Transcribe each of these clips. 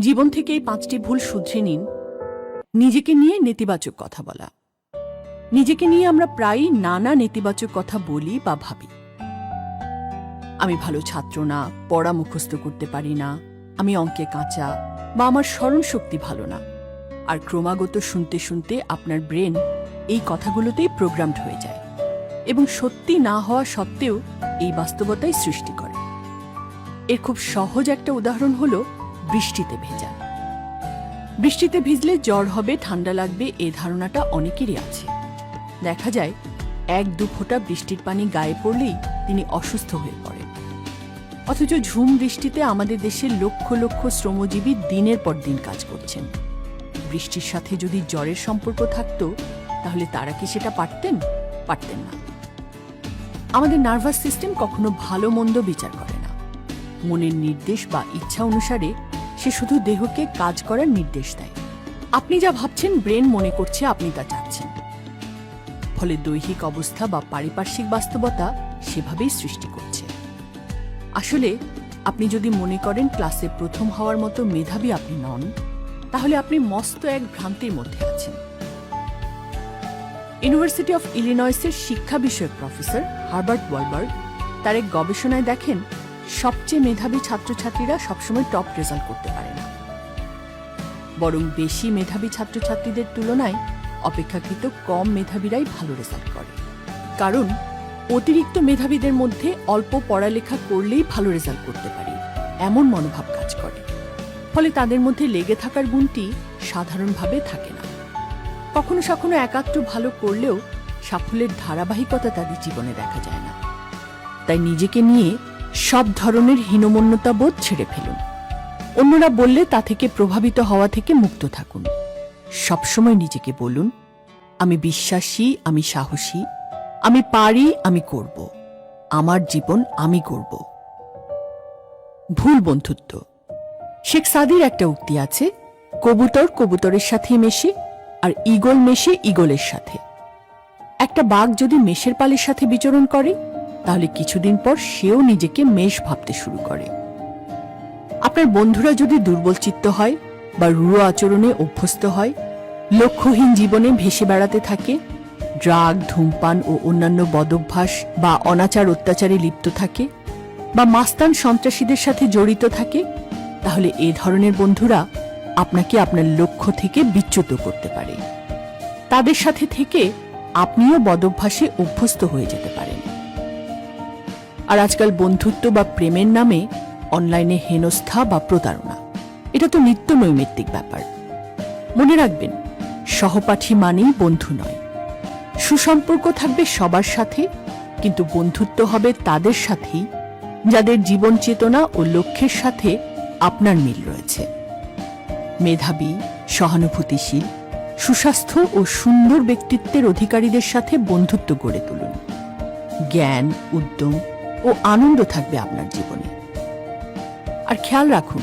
জীবন থেকে এই পাঁচটি ভুল শুধরে নিন। নিজেকে নিয়ে নেতিবাচক কথা বলা। নিজেকে নিয়ে আমরা প্রায়ই নানা নেতিবাচক কথা বলি বা ভাবি। আমি ভালো ছাত্র না, পড়া মুখস্থ করতে পারি না, আমি অঙ্কে কাঁচা বা আমার স্মরণ শক্তি ভালো না। আর ক্রমাগত শুনতে শুনতে আপনার ব্রেন এই কথাগুলোতেই প্রোগ্রামড হয়ে যায় এবং সত্যি না হওয়া সত্ত্বেও এই বাস্তবতাই সৃষ্টি করে। এর খুব সহজ একটা উদাহরণ হলো বৃষ্টিতে ভেজা। বৃষ্টিতে ভিজলে জ্বর হবে, ঠান্ডা লাগবে, এ ধারণাটা অনেকেরই আছে। দেখা যায়, এক দু ফোঁটা বৃষ্টির পানি গায়ে পড়লেই তিনি অসুস্থ হয়ে পড়েন। অথচ ঝুম বৃষ্টিতে আমাদের দেশের লক্ষ লক্ষ শ্রমজীবী দিনের পর দিন কাজ করছেন। বৃষ্টির সাথে যদি জ্বরের সম্পর্ক থাকতো, তাহলে তারা কি সেটা পারতেন? পারতেন না। আমাদের নার্ভাস সিস্টেম কখনো ভালো মন্দ বিচার করে না। মনের নির্দেশ বা ইচ্ছা অনুসারে সে শুধু দেহকে কাজ করার নির্দেশ দেয়। আপনি যা ভাবছেন, ব্রেন মনে করছে আপনি তা চাচ্ছেন। ফলে দৈহিক অবস্থা বা পারিপার্শ্বিক বাস্তবতা সেভাবেই সৃষ্টি করছে। আসলে, আপনি যদি মনে করেন ক্লাসে প্রথম হওয়ার মতো মেধাবী আপনি নন, তাহলে আপনি মস্ত এক ভ্রান্তির মধ্যে আছেন। ইউনিভার্সিটি অফ ইলিনয়েসের শিক্ষা বিষয়ক প্রফেসর হার্বার্ট ওয়ালবার্গ তার এক গবেষণায় দেখেন সবচেয়ে মেধাবী ছাত্রছাত্রীরা সবসময় টপ রেজাল্ট করতে পারে না। বরং বেশি মেধাবী ছাত্রছাত্রীদের তুলনায় অপেক্ষাকৃত কম মেধাবীরাই ভালো রেজাল্ট করে। কারণ, অতিরিক্ত মেধাবীদের মধ্যে অল্প পড়ালেখা করলেই ভালো রেজাল্ট করতে পারি, এমন মনোভাব কাজ করে। ফলে তাদের মধ্যে লেগে থাকার গুণটি সাধারণভাবে থাকে না। কখনো কখনো একাত্র ভালো করলেও সাফল্যের ধারাবাহিকতা তাদের জীবনে দেখা যায় না। তাই নিজেকে নিয়ে সব ধরনের হীনমন্যতা বোধ ছেড়ে ফেলুন। অন্যরা বললে তা থেকে প্রভাবিত হওয়া থেকে মুক্ত থাকুন। সবসময় নিজেকে বলুন, আমি বিশ্বাসী, আমি সাহসী, আমি পারি, আমি করব। আমার জীবন আমি করব। ভুল বন্ধুত্ব। শেখ সাদির একটা উক্তি আছে, কবুতর কবুতরের সাথে মেশে আর ঈগল মেশে ঈগলের সাথে। একটা বাঘ যদি মেষের পালের সাথে বিচরণ করে তাহলে কিছুদিন পর সেও নিজেকে মেষ ভাবতে শুরু করে। আপনার বন্ধুরা যদি দুর্বল চিত্ত হয় বা রুড়ো আচরণে অভ্যস্ত হয়, লক্ষ্যহীন জীবনে ভেসে বেড়াতে থাকে, ড্রাগ, ধূমপান ও অন্যান্য বদভ্যাস বা অনাচার অত্যাচারে লিপ্ত থাকে বা মাস্তান সন্ত্রাসীদের সাথে জড়িত থাকে, তাহলে এ ধরনের বন্ধুরা আপনাকে আপনার লক্ষ্য থেকে বিচ্যুত করতে পারে। তাদের সাথে থেকে আপনিও বদভ্যাসে অভ্যস্ত হয়ে যেতে পারেন। আর আজকাল বন্ধুত্ব বা প্রেমের নামে অনলাইনে হেনস্থা বা প্রতারণা। এটা তো নিত্য নৈমিত্তিক ব্যাপার। মনে রাখবেন, সহপাঠী মানেই বন্ধু নয়। সুসম্পর্ক থাকবে সবার সাথে, কিন্তু বন্ধুত্ব হবে তাদের সাথেই, যাদের জীবন চেতনা ও লক্ষ্যের সাথে আপনার মিল রয়েছে। মেধাবী, সহানুভূতিশীল, সুস্বাস্থ্য ও সুন্দর ব্যক্তিত্বের অধিকারীদের সাথে বন্ধুত্ব গড়ে তুলুন। জ্ঞান, উদ্যম ও আনন্দ থাকবে আপনার জীবনে। আর খেয়াল রাখুন,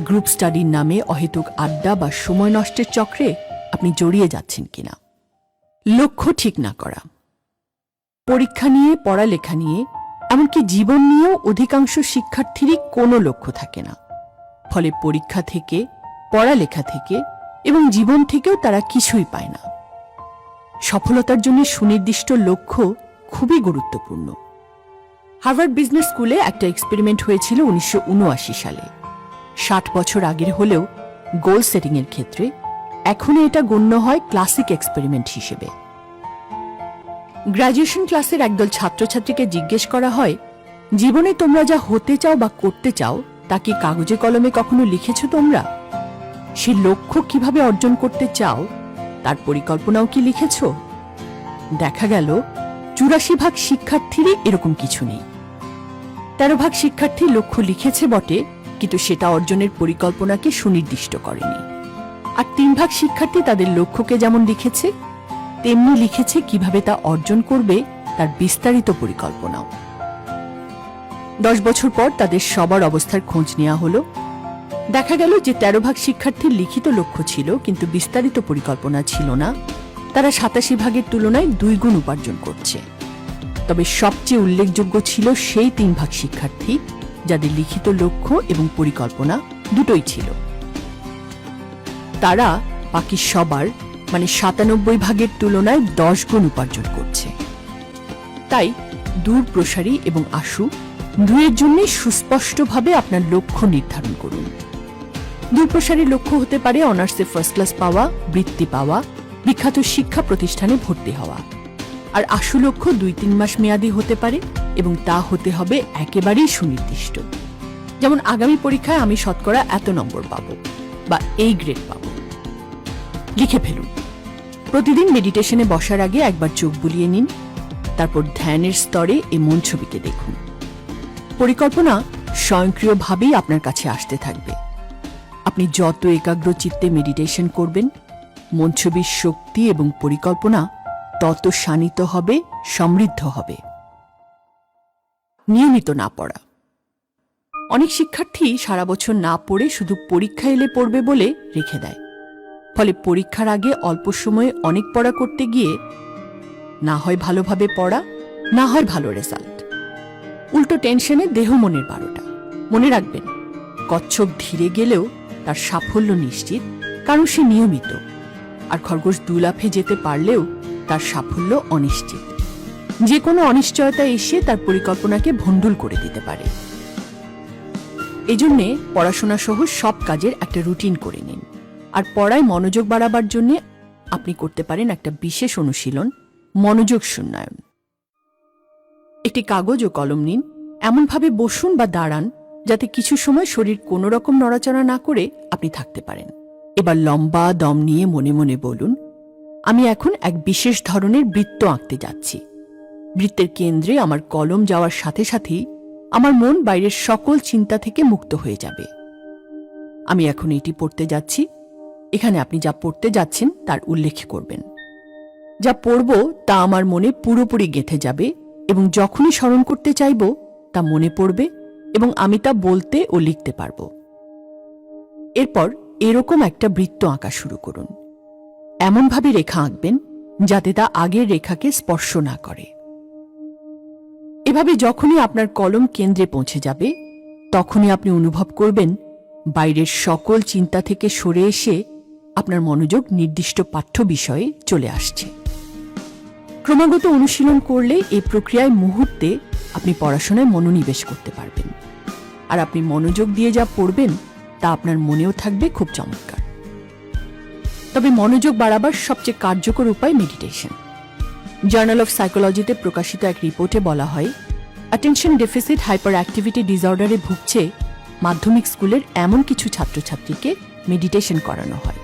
গ্রুপ স্টাডির নামে অহেতুক আড্ডা বা সময় নষ্টের চক্রে আপনি জড়িয়ে যাচ্ছেন কিনা। লক্ষ্য ঠিক না করা। পরীক্ষা নিয়ে, পড়ালেখা নিয়ে, এমনকি জীবন নিয়েও অধিকাংশ শিক্ষার্থীরই কোনো লক্ষ্য থাকে না। ফলে পরীক্ষা থেকে, পড়ালেখা থেকে এবং জীবন থেকেও তারা কিছুই পায় না। সফলতার জন্য সুনির্দিষ্ট লক্ষ্য খুবই গুরুত্বপূর্ণ। হার্ভার্ড বিজনেস স্কুলে একটা এক্সপেরিমেন্ট হয়েছিল উনিশশো উনআশি সালে। ষাট বছর আগের হলেও গোল সেটিং এর ক্ষেত্রে এখনও এটা গণ্য হয় ক্লাসিক এক্সপেরিমেন্ট হিসেবে। গ্র্যাজুয়েশন ক্লাসের একদল ছাত্রছাত্রীকে জিজ্ঞেস করা হয়, জীবনে তোমরা যা হতে চাও বা করতে চাও, তা কি কাগজে কলমে কখনো লিখেছ তোমরা? সে লক্ষ্য কীভাবে অর্জন করতে চাও, তার পরিকল্পনাও কি লিখেছ? দেখা গেল, চুরাশি ভাগ শিক্ষার্থীরই এরকম কিছু নেই। তেরো ভাগ শিক্ষার্থী লক্ষ্য লিখেছে বটে, কিন্তু সেটা অর্জনের পরিকল্পনাকে সুনির্দিষ্ট করেনি। আর তিন ভাগ শিক্ষার্থী তাদের লক্ষ্যকে যেমন লিখেছে, তেমনি লিখেছে কীভাবে তা অর্জন করবে তার বিস্তারিত পরিকল্পনাও। দশ বছর পর তাদের সবার অবস্থার খোঁজ নেওয়া হলো। দেখা গেল যে তেরো ভাগ শিক্ষার্থীর লিখিত লক্ষ্য ছিল, কিন্তু বিস্তারিত পরিকল্পনা ছিল না। তারা সাতাশি ভাগের তুলনায় দুই গুণ উপার্জন করছে। তবে সবচেয়ে উল্লেখযোগ্য ছিল সেই তিন ভাগ শিক্ষার্থী, যাদের লিখিত লক্ষ্য এবং পরিকল্পনা দুটোই ছিল। তারা বাকি সবার মানে সাতানব্বই ভাগের তুলনায় দশ গুণ উপার্জন করছে। তাই দূর প্রসারী এবং আশু দুয়ের জন্যই সুস্পষ্টভাবে আপনার লক্ষ্য নির্ধারণ করুন। দূরপ্রসারী লক্ষ্য হতে পারে অনার্সে ফার্স্ট ক্লাস পাওয়া, বৃত্তি পাওয়া, বিখ্যাত শিক্ষা প্রতিষ্ঠানে ভর্তি হওয়া। আর আশু লক্ষ্য দুই তিন মাস মেয়াদি হতে পারে এবং তা হতে হবে একেবারেই সুনির্দিষ্ট। যেমন আগামী পরীক্ষায় আমি শতকরা এত নম্বর পাব বা এই গ্রেড পাব। লিখে ফেলুন। প্রতিদিন মেডিটেশনে বসার আগে একবার চোখ বুলিয়ে নিন, তারপর ধ্যানের স্তরে এই মন ছবিকে দেখুন। পরিকল্পনা স্বয়ংক্রিয়ভাবেই আপনার কাছে আসতে থাকবে। আপনি যত একাগ্র চিত্তে মেডিটেশন করবেন, মন ছবির শক্তি এবং পরিকল্পনা তত শানিত হবে, সমৃদ্ধ হবে। নিয়মিত না পড়া। অনেক শিক্ষার্থী সারা বছর না পড়ে শুধু পরীক্ষা এলে পড়বে বলে রেখে দেয়। ফলে পরীক্ষার আগে অল্প সময়ে অনেক পড়া করতে গিয়ে না হয় ভালোভাবে পড়া, না হয় ভালো রেজাল্ট। উল্টো টেনশনে দেহ মনের বারোটা। মনে রাখবেন, কচ্ছপ ধীরে গেলেও তার সাফল্য নিশ্চিত, কারণ সে নিয়মিত। আর খরগোশ দুলাফে যেতে পারলেও তার সাফল্য অনিশ্চিত। যে কোনো অনিশ্চয়তা এসে তার পরিকল্পনাকে ভণ্ডুল করে দিতে পারে। এজন্যে পড়াশোনা সহ সব কাজের একটা রুটিন করে নিন। আর পড়ায় মনোযোগ বাড়াবার জন্য আপনি করতে পারেন একটা বিশেষ অনুশীলন, মনোযোগ শূন্যায়ন একটি কাগজ ও কলম নিন। এমনভাবে বসুন বা দাঁড়ান, যাতে কিছু সময় শরীর কোনো রকম নড়াচড়া না করে আপনি থাকতে পারেন। এবার লম্বা দম নিয়ে মনে মনে বলুন আমি এখন এক বিশেষ ধরনের বৃত্ত আঁকতে যাচ্ছি। বৃত্তের কেন্দ্রে আমার কলম যাওয়ার সাথে সাথেই আমার মন বাইরের সকল চিন্তা থেকে মুক্ত হয়ে যাবে। আমি এখন এটি পড়তে যাচ্ছি। এখানে আপনি যা পড়তে যাচ্ছেন তার উল্লেখ করবেন। যা পড়ব তা আমার মনে পুরোপুরি গেঁথে যাবে এবং যখনই স্মরণ করতে চাইব তা মনে পড়বে এবং আমি তা বলতে ও লিখতে পারব। এরপর এরকম একটা বৃত্ত আঁকা শুরু করুন। এমনভাবে রেখা আঁকবেন যাতে তা আগের রেখাকে স্পর্শ না করে। এভাবে যখনই আপনার কলম কেন্দ্রে পৌঁছে যাবে, তখনই আপনি অনুভব করবেন বাইরের সকল চিন্তা থেকে সরে এসে আপনার মনোযোগ নির্দিষ্ট পাঠ্য বিষয়ে চলে আসছে। ক্রমাগত অনুশীলন করলে এই প্রক্রিয়ায় মুহূর্তে আপনি পড়াশোনায় মনোনিবেশ করতে পারবেন। আর আপনি মনোযোগ দিয়ে যা পড়বেন, তা আপনার মনেও থাকবে খুব চমৎকার। তবে মনোযোগ বাড়াবার সবচেয়ে কার্যকর উপায় মেডিটেশন জার্নাল অফ সাইকোলজিতে প্রকাশিত এক রিপোর্টে বলা হয় অ্যাটেনশন ডেফিসিট হাইপার অ্যাক্টিভিটি ডিসঅর্ডারে ভুগছে মাধ্যমিক স্কুলের এমন কিছু ছাত্রছাত্রীকে মেডিটেশন করানো হয়।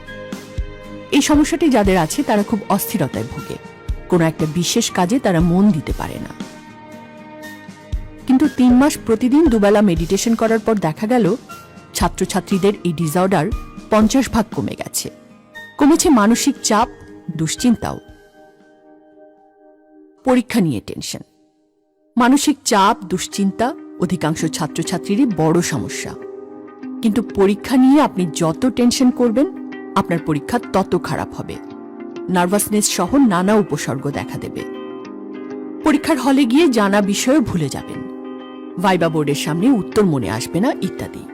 এই সমস্যাটি যাদের আছে তারা খুব অস্থিরতায় ভোগে। কোনো একটা বিশেষ কাজে তারা মন দিতে পারে না। কিন্তু তিন মাস প্রতিদিন দুবেলা মেডিটেশন করার পর দেখা গেল, ছাত্রছাত্রীদের এই ডিসঅর্ডার পঞ্চাশ ভাগ কমে গেছে। কমেছে মানসিক চাপ, দুশ্চিন্তাও। পরীক্ষা নিয়ে টেনশন। মানসিক চাপ, দুশ্চিন্তা অধিকাংশ ছাত্রছাত্রীরই বড় সমস্যা। কিন্তু পরীক্ষা নিয়ে আপনি যত টেনশন করবেন, আপনার পরীক্ষা তত খারাপ হবে। নার্ভাসনেস সহ নানা উপসর্গ দেখা দেবে। পরীক্ষার হলে গিয়ে জানা বিষয়ও ভুলে যাবেন। ভাইবা বোর্ডের সামনে উত্তর মনে আসবে না, ইত্যাদি।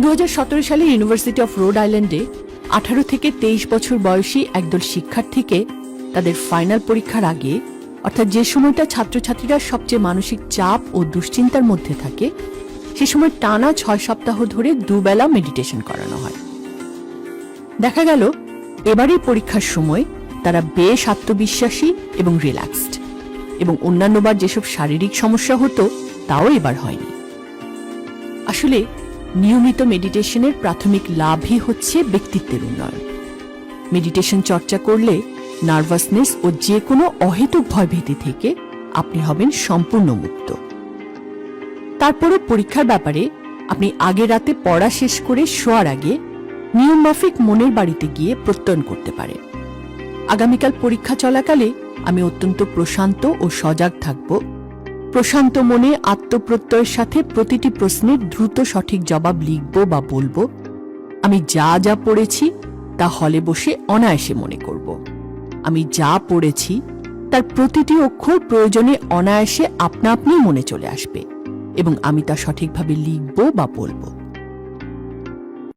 দু হাজার সতেরো সালে ইউনিভার্সিটি অফ রোড আইল্যান্ডে আঠারো থেকে তেইশ বছর বয়সী একদল শিক্ষার্থীকে তাদের ফাইনাল পরীক্ষার আগে, অর্থাৎ যে সময়টা ছাত্রছাত্রীরা সবচেয়ে মানসিক চাপ ও দুশ্চিন্তার মধ্যে থাকে, সে সময় টানা ছয় সপ্তাহ ধরে দুবেলা মেডিটেশন করানো হয়। দেখা গেল এবারের পরীক্ষার সময় তারা বেশ আত্মবিশ্বাসী এবং রিল্যাক্সড এবং অন্যান্যবার যেসব শারীরিক সমস্যা হতো, তাও এবার হয়নি। আসলে নিয়মিত মেডিটেশনের প্রাথমিক লাভই হচ্ছে ব্যক্তিত্বের উন্নয়ন। মেডিটেশন চর্চা করলে নার্ভাসনেস ও যে কোনো অহেতুক ভয়ভীতি থেকে আপনি হবেন সম্পূর্ণ মুক্ত। তারপরও পরীক্ষার ব্যাপারে আপনি আগে রাতে পড়া শেষ করে শোয়ার আগে নিয়মমাফিক মনের বাড়িতে গিয়ে প্রত্যয়ন করতে পারে। আগামীকাল পরীক্ষা চলাকালে আমি অত্যন্ত প্রশান্ত ও সজাগ থাকব। প্রশান্ত মনে আত্মপ্রত্যয়ের সাথে প্রতিটি প্রশ্নের দ্রুত সঠিক জবাব লিখব বা বলব, আমি যা যা পড়েছি, তা হলে বসে অনায়াসে মনে করব। আমি যা পড়েছি, তার প্রতিটি অক্ষর প্রয়োজনে অনায়াসে আপনা আপনি মনে চলে আসবে এবং আমি তা সঠিকভাবে লিখব বা বলব।